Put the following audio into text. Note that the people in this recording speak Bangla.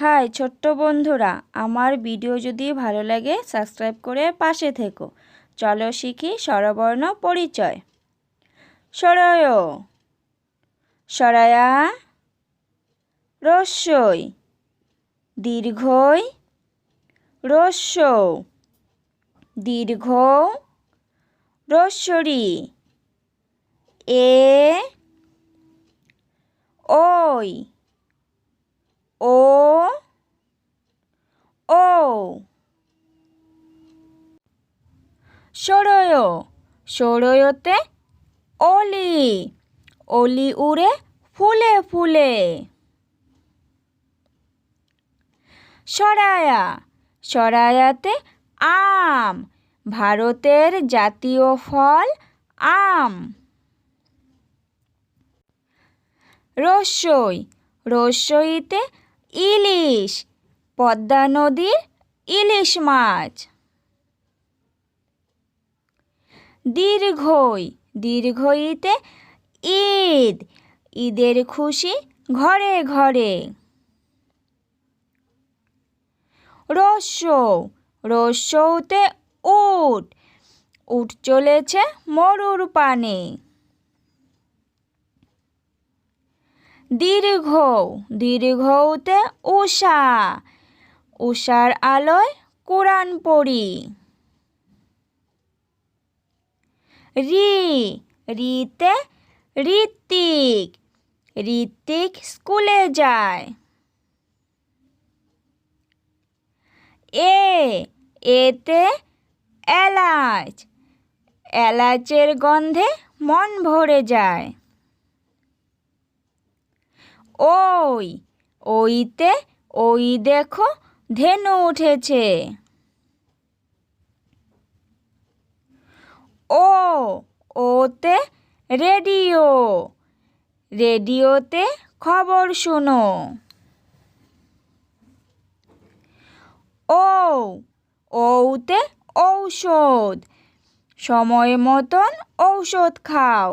হাই, ছোট্ট বন্ধুরা, আমার ভিডিও যদি ভালো লাগে, সাবস্ক্রাইব করে পাশে থেকো। চলো শিখি স্বরবর্ণ পরিচয়। সরয়, সরায়া, রস্যই, দীর্ঘই রস্য দীর্ঘ রস্বরী এ, ওই ও ও সরয় সরয়তে অলি। অলি উড়ে ফুলে ফুলে। সরায়া। সরায়াতে আম। ভারতের জাতীয় ফল আম। রসই। রসইতে ইলিশ। পদ্মা নদীর ইলিশ মাছ। দীর্ঘই, দীর্ঘইতে ঈদ, ঈদের খুশি ঘরে ঘরে। রস্যৌ রস্যৌতে উট উট চলেছে মরুর পানে। দীর্ঘ দীর্ঘতে উষা, উষার আলোয় কোরআন পড়ি। রি, রিতে ঋত্বিক ঋত্বিক স্কুলে যায়। এ, এতে এলাচ, এলাচের গন্ধে মন ভরে যায়। ওই, ওইতে ওই দেখো ধেনু উঠেছে। ও ওতে রেডিও। রেডিওতে খবর শোনো। ও ওতে ঔষধ। সময় মতন ঔষধ খাও।